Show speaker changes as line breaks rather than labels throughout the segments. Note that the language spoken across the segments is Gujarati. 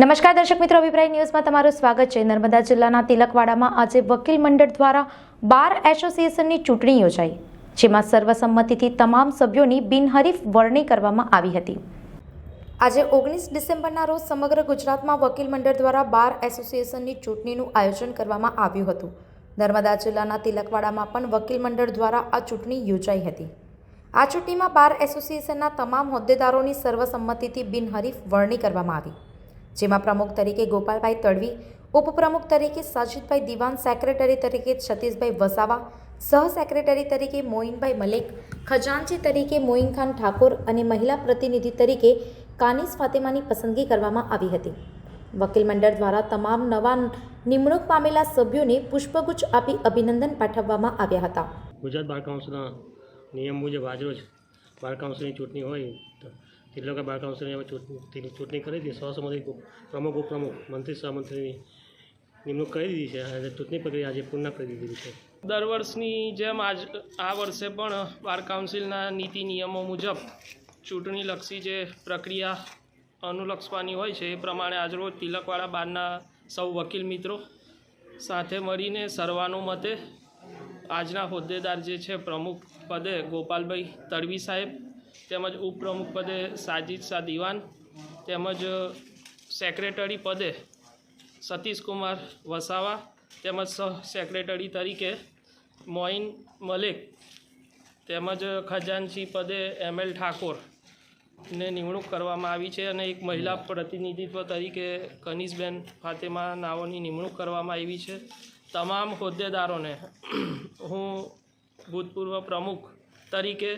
નમસ્કાર દર્શક મિત્રો, અભિપ્રાય ન્યૂઝમાં તમારું સ્વાગત છે. નર્મદા જિલ્લાના તિલકવાડામાં આજે વકીલ મંડળ દ્વારા બાર એસોસિએશનની ચૂંટણી યોજાઈ, જેમાં સર્વસંમતિથી તમામ સભ્યોની બિનહરીફ વરણી કરવામાં આવી હતી. આજે ઓગણીસ ડિસેમ્બરના રોજ સમગ્ર ગુજરાતમાં વકીલ મંડળ દ્વારા બાર એસોસિએશનની ચૂંટણીનું આયોજન કરવામાં આવ્યું હતું. નર્મદા જિલ્લાના તિલકવાડામાં પણ વકીલ મંડળ દ્વારા આ ચૂંટણી યોજાઈ હતી. આ ચૂંટણીમાં બાર એસોસિએશનના તમામ હોદ્દેદારોની સર્વસંમતિથી બિનહરીફ વરણી કરવામાં આવી. જેમાં પ્રમુખ તરીકે ગોપાલભાઈ તડવી, ઉપપ્રમુખ તરીકે સાજિદભાઈ દિવાન, સેક્રેટરી તરીકે સતીશભાઈ વસાવા, સહ સેક્રેટરી તરીકે મોઇનભાઈ મલેક, ખજાનચી તરીકે મોઇન ખાન ઠાકોર અને મહિલા પ્રતિનિધિ તરીકે કાનિસ ફાતેમાની પસંદગી કરવામાં આવી હતી. વકીલ મંડળ દ્વારા તમામ નવા નિમણૂક પામેલા સભ્યોને પુષ્પગુચ્છ આપી અભિનંદન પાઠવવામાં આવ્યા હતા.
ગુજરાત બાર કાઉન્સિલના નિયમ મુજબ આજરોજ બાર કાઉન્સિલની ચૂંટણી હોય કે બાર કાઉન્સિલની ચૂંટણી ચૂંટણી કરી હતી. સહસંમતિ પ્રમુખ ઉપપ્રમુખ મંત્રી સહમંત્રીની નિમણૂક કરી દીધી છે અને ચૂંટણી પ્રક્રિયા આજે પૂર્ણ કરી દીધી છે.
દર વર્ષની જેમ આજ આ વર્ષે પણ બાર કાઉન્સિલના નીતિ નિયમો મુજબ ચૂંટણીલક્ષી જે પ્રક્રિયા અનુલક્ષવાની હોય છે, એ પ્રમાણે આજરોજ તિલકવાળા બારના સૌ વકીલ મિત્રો સાથે મળીને સર્વાનુમતે આજના હોદ્દેદાર જે છે પ્રમુખ પદે ગોપાલભાઈ તડવી સાહેબ તેમજ ઉપપ્રમુખ પદે સાજિદ શાહ દિવાન, તેમજ સેક્રેટરી પદે સતીશકુમાર વસાવા, તેમજ સહ સેક્રેટરી તરીકે મોઇન મલિક, તેમજ ખજાનસી પદે એમ એલ ઠાકોર ને નિમણૂક કરવામાં આવી છે અને એક મહિલા પ્રતિનિધિત્વ તરીકે કનિષબેન ફાતેમા નાઓની નિમણૂક કરવામાં આવી છે. તમામ હોદ્દેદારોને હું ભૂતપૂર્વ પ્રમુખ તરીકે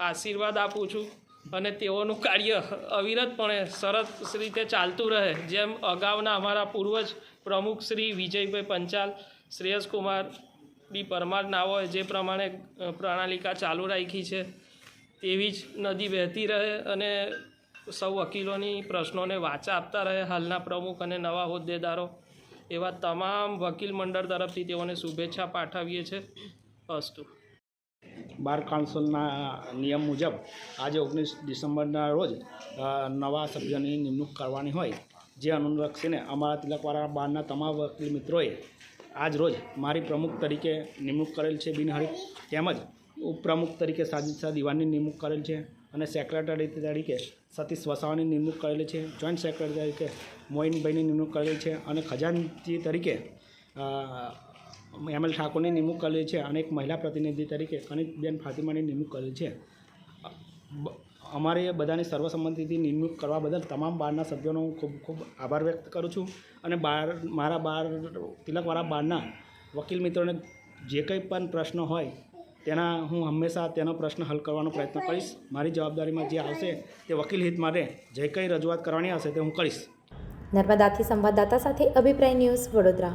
આશીર્વાદ આપું છું અને તેઓનું કાર્ય અવિરતપણે સરસ રીતે ચાલતું રહે. જેમ અગાઉના અમારા પૂર્વજ પ્રમુખ શ્રી વિજયભાઈ પંચાલ શ્રેયસકુમાર બી પરમાર નાઓએ જે પ્રમાણે પ્રણાલિકા ચાલુ રાખી છે, તેવી જ નદી વહેતી રહે અને સૌ વકીલોની પ્રશ્નોને વાચા આપતા રહે હાલના પ્રમુખ અને નવા હોદ્દેદારો. એવા તમામ વકીલ મંડળ તરફથી તેઓને શુભેચ્છા પાઠવીએ છીએ. અસ્તુ.
બાર કાઉન્સિલના નિયમ મુજબ આજે ઓગણીસ ડિસેમ્બરના રોજ નવા સભ્યોની નિમણૂક કરવાની હોય, જે અનુલક્ષીને અમારા તિલકવાળા બારના તમામ વકીલ મિત્રોએ આજ રોજ મારી પ્રમુખ તરીકે નિમણૂક કરેલ છે બિનહરીફ, તેમજ ઉપપ્રમુખ તરીકે સાજિદ શાહ દિવાનની નિમણૂક કરેલ છે અને સેક્રેટરી તરીકે સતીશ વસાવાની નિમણૂક કરેલી છે, જોઈન્ટ સેક્રેટરી તરીકે મોઇનભાઈની નિમણૂક કરેલી છે અને ખજાનચી તરીકે એમ એલ ઠાકોરની નિમણૂક કરેલી છે. અને એક મહિલા પ્રતિનિધિ તરીકે કનિકબેન ફાતિમાની નિમણૂક કરેલી છે. અમારે બધાની સર્વસંમતિથી નિમણૂક કરવા બદલ તમામ બારના સભ્યોનો ખૂબ ખૂબ આભાર વ્યક્ત કરું છું અને બાર, મારા બાર તિલકવાળા બારના વકીલ મિત્રોને જે કંઈ પણ પ્રશ્ન હોય તેના હું હંમેશા તેનો પ્રશ્ન હલ કરવાનો પ્રયત્ન કરીશ. મારી જવાબદારીમાં જે આવશે તે વકીલ હિત માટે જે કંઈ રજૂઆત કરવાની હશે તે હું કરીશ.
નર્મદાથી સંવાદદાતા સાથે અભિપ્રાય ન્યૂઝ વડોદરા.